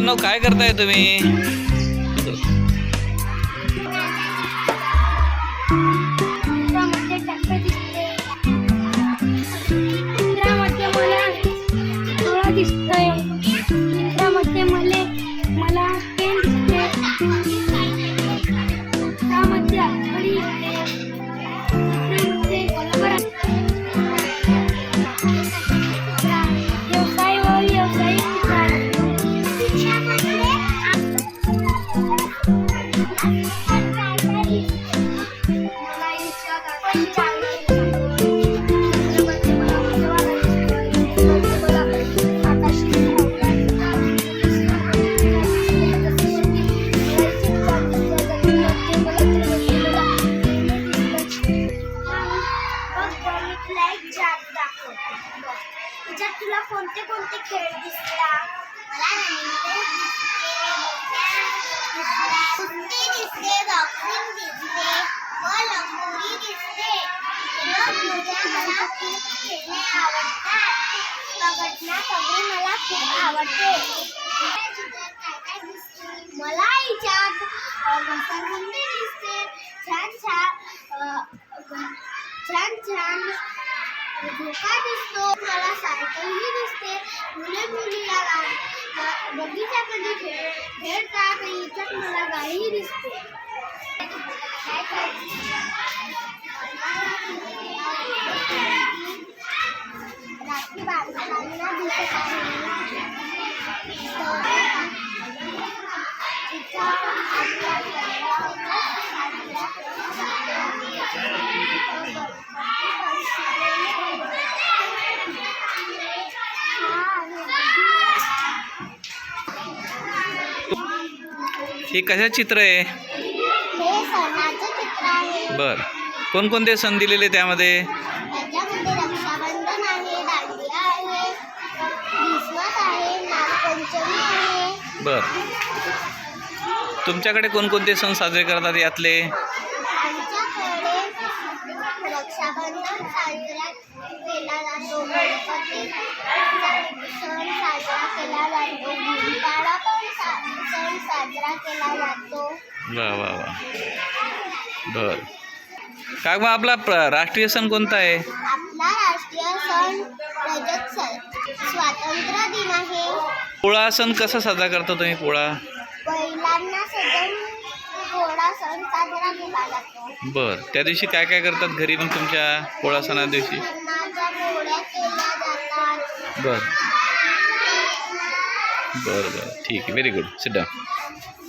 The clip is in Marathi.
मुलांना काय करताय तुम्ही? चित्रामध्ये तुझ्यात तुला कोणते कोणते खेळ दिसतात मला कुस्ती दिसते बॉक्सिंग दिसते व लंगोटी दिसते. खेळण्यामध्ये मला खूप खेळणे आवडतात. घटना कबड्डी मला खूप आवडते. झोका दिसतो मला सायकलही दिसते. मुले मुली या गा- बगीच्यामध्ये खेळ खेळतात इथं मला गाडीही दिसते. हे कशा चित्र आहे? हे बर. कोणकोणते सण दिलेले त्यामध्ये? बर. तुमच्याकडे कोणकोणते सण साजरे करतात यातले? रक्षाबंधन साजरा केला जातो. गणपती सण साजरा केला जातो. गुढीपाडा पण सण साजरा केला जातो. वा वा वा. बर. काय मग आपला प्र- राष्ट्रीय सण कोणता आहे? आपला राष्ट्रीय सण प्रजासत्ताक स्वातंत्र्य दिन आहे. पोळा सण कसा साजरा करता तुम्ही पोळा? बैलांना सजवून पोळा सण साजरा केला जातो. बर त्या दिवशी काय काय करतात घरी मग तुमच्या पोळा सणा दिवशी? बर. बर बर. ठीक आहे व्हेरी गुड डाऊन